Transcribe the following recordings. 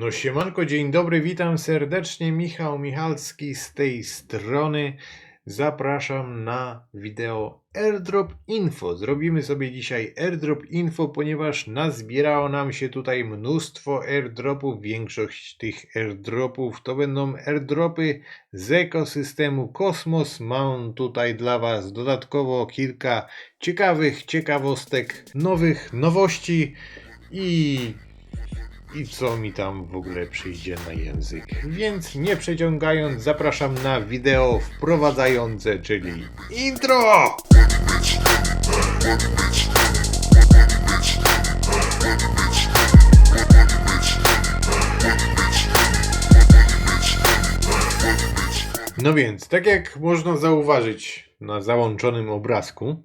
No siemanko, dzień dobry, witam serdecznie, Michał Michalski z tej strony. Zapraszam na wideo Airdrop Info. Zrobimy sobie dzisiaj Airdrop Info, ponieważ nazbierało nam się tutaj mnóstwo airdropów. Większość tych airdropów to będą airdropy z ekosystemu Kosmos. Mam tutaj dla Was dodatkowo kilka ciekawych ciekawostek, nowych nowości i i co mi tam w ogóle przyjdzie na język. Więc nie przeciągając, zapraszam na wideo wprowadzające, czyli intro! No więc, tak jak można zauważyć na załączonym obrazku,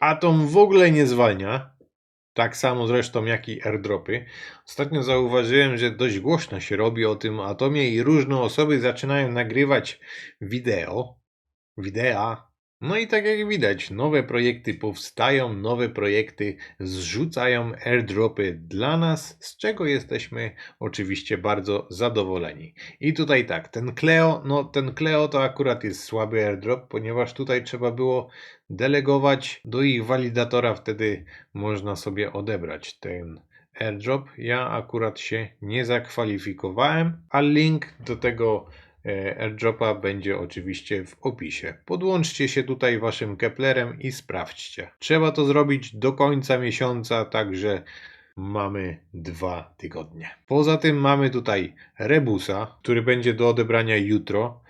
atom w ogóle nie zwalnia. Tak samo zresztą jak i airdropy. Ostatnio zauważyłem, że dość głośno się robi o tym atomie i różne osoby zaczynają nagrywać wideo, widea. No i tak jak widać, nowe projekty powstają, nowe projekty zrzucają airdropy dla nas, z czego jesteśmy oczywiście bardzo zadowoleni. I tutaj tak, ten Cleo, no ten Cleo to akurat jest słaby airdrop, ponieważ tutaj trzeba było delegować do ich walidatora, wtedy można sobie odebrać ten airdrop. Ja akurat się nie zakwalifikowałem, a link do tego airdropa będzie oczywiście w opisie. Podłączcie się tutaj waszym Keplerem i sprawdźcie. Trzeba to zrobić do końca miesiąca, także mamy dwa tygodnie. Poza tym mamy tutaj Rebusa, który będzie do odebrania jutro.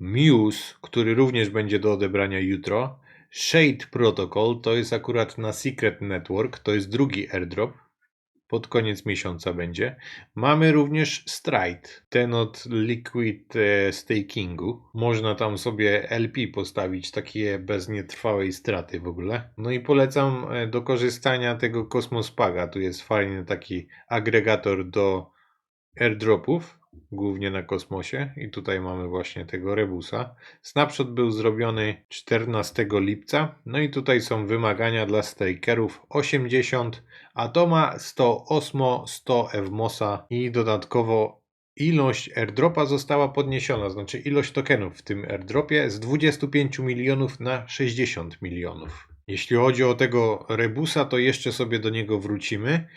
Muse, który również będzie do odebrania jutro. Shade Protocol to jest akurat na Secret Network, to jest drugi airdrop. Pod koniec miesiąca będzie. Mamy również Stride, ten od Liquid e, Stakingu. Można tam sobie LP postawić, takie bez nietrwałej straty w ogóle. No i polecam e, do korzystania tego Cosmos Paga. Tu jest fajny taki agregator do airdropów, głównie na kosmosie. I tutaj mamy właśnie tego Rebusa. Snapshot był zrobiony 14 lipca. No i tutaj są wymagania dla stakerów 80, Atoma 100 Osmo, 100 Evmosa i dodatkowo ilość airdropa została podniesiona, znaczy ilość tokenów w tym airdropie z 25 milionów na 60 milionów. Jeśli chodzi o tego Rebusa, to jeszcze sobie do niego wrócimy.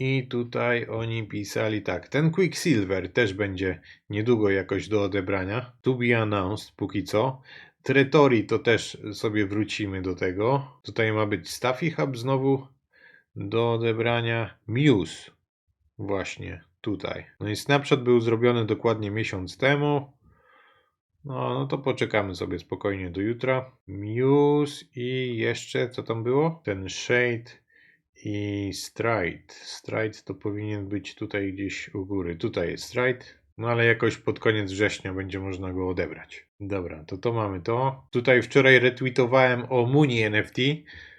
I tutaj oni pisali tak, ten Quicksilver też będzie niedługo jakoś do odebrania. To be announced póki co. Tretori to też sobie wrócimy do tego. Tutaj ma być Staffy Hub znowu do odebrania. Muse właśnie tutaj. No i snapshot był zrobiony dokładnie miesiąc temu. No, no to poczekamy sobie spokojnie do jutra. Muse i jeszcze co tam było? Ten Shade i Stride. Stride to powinien być tutaj gdzieś u góry. Tutaj jest Stride. No ale jakoś pod koniec września będzie można go odebrać. Dobra, to to mamy to. Tutaj wczoraj retweetowałem o Muni NFT.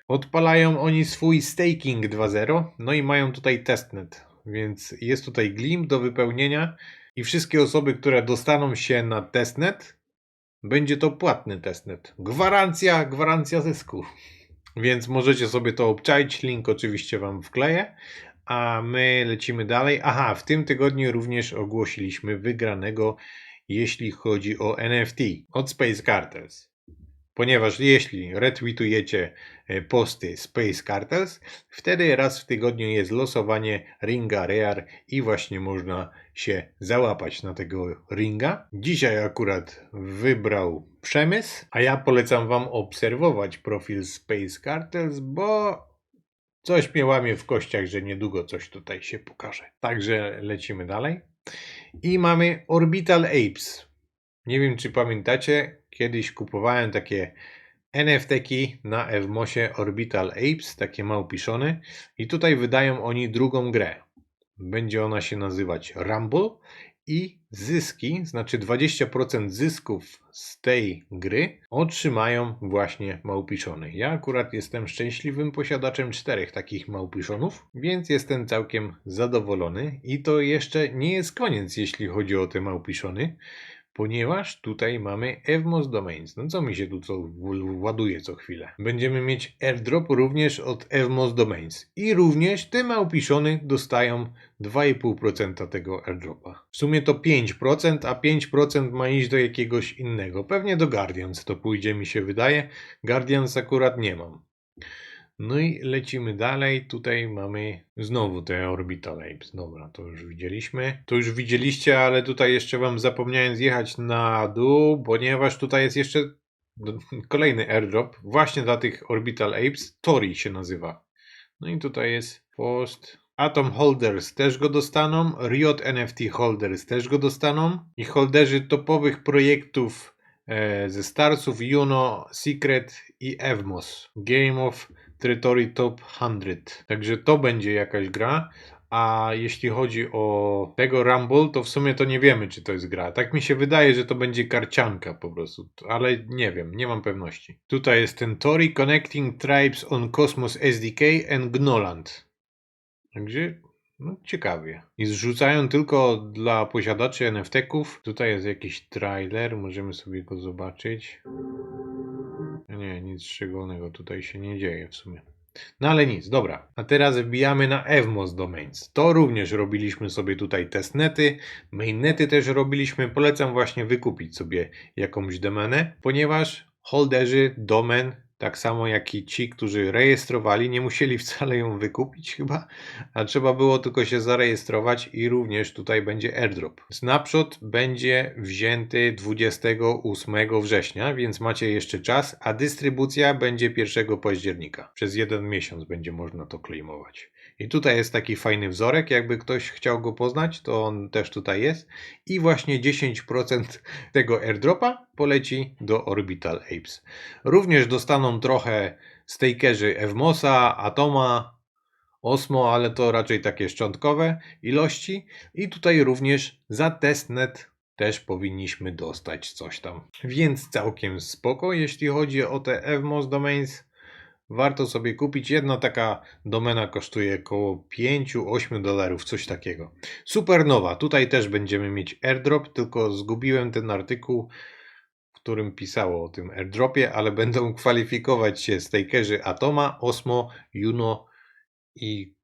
Odpalają oni swój staking 2.0. No i mają tutaj testnet. Więc jest tutaj glim do wypełnienia. I wszystkie osoby, które dostaną się na testnet, będzie to płatny testnet. Gwarancja, gwarancja zysku. Więc możecie sobie to obczaić. Link oczywiście Wam wkleję. A my lecimy dalej. Aha, w tym tygodniu również ogłosiliśmy wygranego, jeśli chodzi o NFT od Space Cartels. Ponieważ jeśli retweetujecie e, posty Space Cartels, wtedy raz w tygodniu jest losowanie ringa Rare i właśnie można się załapać na tego ringa. Dzisiaj akurat wybrał Przemysł, a ja polecam Wam obserwować profil Space Cartels, bo coś mnie łamie w kościach, że niedługo coś tutaj się pokaże. Także lecimy dalej. I mamy Orbital Apes. Nie wiem, czy pamiętacie, kiedyś kupowałem takie NFT-ki na Evmosie Orbital Apes, takie małpiszony. I tutaj wydają oni drugą grę. Będzie ona się nazywać Rumble i zyski, znaczy 20% zysków z tej gry otrzymają właśnie małpiszony. Ja akurat jestem szczęśliwym posiadaczem czterech takich małpiszonów, więc jestem całkiem zadowolony i to jeszcze nie jest koniec, jeśli chodzi o te małpiszony, ponieważ tutaj mamy Evmos Domains. No co mi się tu co ładuje co chwilę? Będziemy mieć airdrop również od Evmos Domains. I również te małpiszony dostają 2,5% tego airdropa. W sumie to 5%, a 5% ma iść do jakiegoś innego. Pewnie do Guardians to pójdzie mi się wydaje. Guardians akurat nie mam. No i lecimy dalej. Tutaj mamy znowu te Orbital Apes. Dobra, to już widzieliśmy. To już widzieliście, ale tutaj jeszcze wam zapomniałem zjechać na dół, ponieważ tutaj jest jeszcze kolejny airdrop właśnie dla tych Orbital Apes. Tori się nazywa. No i tutaj jest Post. Atom Holders też go dostaną. Riot NFT Holders też go dostaną. I holderzy topowych projektów e, ze Starsów, Juno, Secret i Evmos. Game of Territory Top 100. Także to będzie jakaś gra. A jeśli chodzi o tego Rumble, to w sumie to nie wiemy, czy to jest gra. Tak mi się wydaje, że to będzie karcianka po prostu, ale nie wiem, nie mam pewności. Tutaj jest ten Tori Connecting Tribes on Cosmos SDK and Gnoland. Także no, ciekawie. I zrzucają tylko dla posiadaczy NFT-ków. Tutaj jest jakiś trailer, możemy sobie go zobaczyć. Nie, nic szczególnego tutaj się nie dzieje w sumie. No ale nic, dobra. A teraz wbijamy na Evmos Domains. To również robiliśmy sobie tutaj testnety, mainnety też robiliśmy. Polecam właśnie wykupić sobie jakąś domenę, ponieważ holderzy domen, tak samo jak i ci, którzy rejestrowali, nie musieli wcale ją wykupić chyba, a trzeba było tylko się zarejestrować i również tutaj będzie airdrop. Snapshot będzie wzięty 28 września, więc macie jeszcze czas, a dystrybucja będzie 1 października. Przez jeden miesiąc będzie można to claimować. I tutaj jest taki fajny wzorek, jakby ktoś chciał go poznać, to on też tutaj jest. I właśnie 10% tego airdropa poleci do Orbital Apes. Również dostaną trochę stakerzy Evmosa, Atoma, Osmo, ale to raczej takie szczątkowe ilości. I tutaj również za testnet też powinniśmy dostać coś tam. Więc całkiem spoko, jeśli chodzi o te Evmos Domains. Warto sobie kupić. Jedna taka domena kosztuje około 5-8 dolarów, coś takiego. Supernowa. Tutaj też będziemy mieć airdrop, tylko zgubiłem ten artykuł, w którym pisało o tym airdropie, ale będą kwalifikować się stakerzy Atoma, Osmo, Juno i,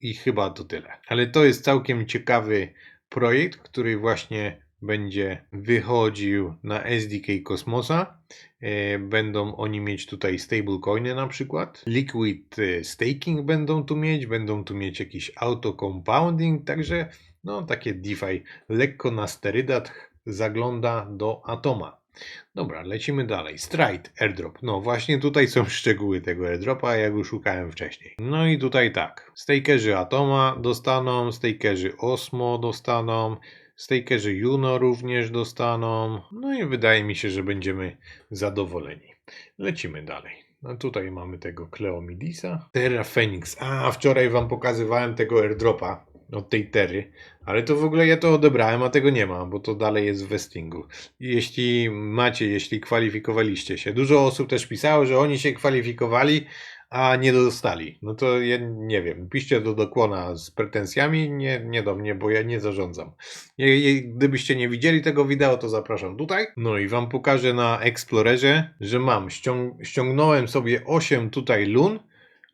i chyba to tyle. Ale to jest całkiem ciekawy projekt, który właśnie będzie wychodził na SDK Kosmosa. E, Będą oni mieć tutaj stablecoiny na przykład. Liquid e, staking będą tu mieć, będą tu mieć jakiś auto compounding, także no takie DeFi lekko na sterydach zagląda do Atoma. Dobra, lecimy dalej. Stride airdrop. No właśnie tutaj są szczegóły tego airdropa, jak już szukałem wcześniej. No i tutaj tak. Stakerzy Atoma dostaną, stakerzy Osmo dostaną, stakerzy Juno również dostaną. No i wydaje mi się, że będziemy zadowoleni. Lecimy dalej. No tutaj mamy tego Cleomidisa. Terra Phoenix. A, wczoraj wam pokazywałem tego airdropa od tej Terry, ale to w ogóle ja to odebrałem, a tego nie ma, bo to dalej jest w vestingu. Jeśli macie, jeśli kwalifikowaliście się, dużo osób też pisało, że oni się kwalifikowali, a nie dostali. No to ja nie wiem, piszcie do dokłona z pretensjami, nie, nie do mnie, bo ja nie zarządzam. Gdybyście nie widzieli tego wideo, to zapraszam tutaj. No i wam pokażę na Explorerze, że mam, ściąg- ściągnąłem sobie 8 tutaj lun,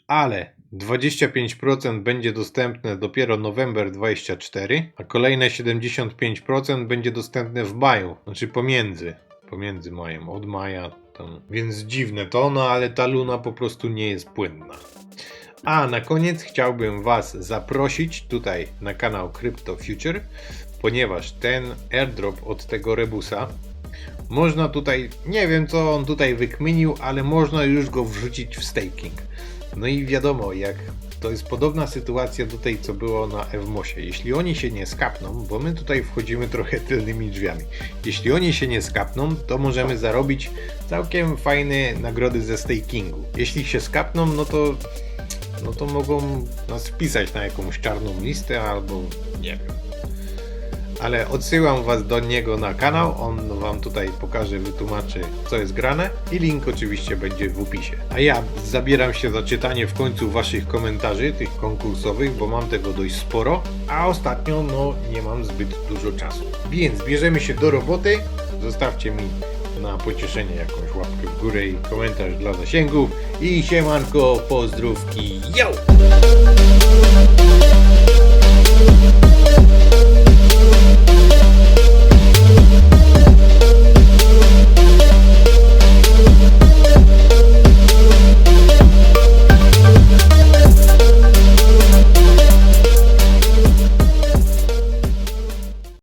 ale 25% będzie dostępne dopiero November 24, a kolejne 75% będzie dostępne w maju, znaczy pomiędzy, pomiędzy majem, od maja tam. Więc dziwne to, no ale ta luna po prostu nie jest płynna. A na koniec chciałbym Was zaprosić tutaj na kanał Crypto Future, ponieważ ten airdrop od tego Rebusa można tutaj, nie wiem co on tutaj wykminił, ale można już go wrzucić w staking. No i wiadomo, jak to jest podobna sytuacja do tej, co było na Evmosie. Jeśli oni się nie skapną, bo my tutaj wchodzimy trochę tylnymi drzwiami. Jeśli oni się nie skapną, to możemy zarobić całkiem fajne nagrody ze stakingu. Jeśli się skapną, no to no to mogą nas wpisać na jakąś czarną listę albo nie wiem. Ale odsyłam Was do niego na kanał. On Wam tutaj pokaże, wytłumaczy, co jest grane i link oczywiście będzie w opisie. A ja zabieram się za czytanie w końcu Waszych komentarzy, tych konkursowych, bo mam tego dość sporo, a ostatnio no nie mam zbyt dużo czasu. Więc bierzemy się do roboty. Zostawcie mi na pocieszenie jakąś łapkę w górę i komentarz dla zasięgów i siemanko, pozdrówki, yo!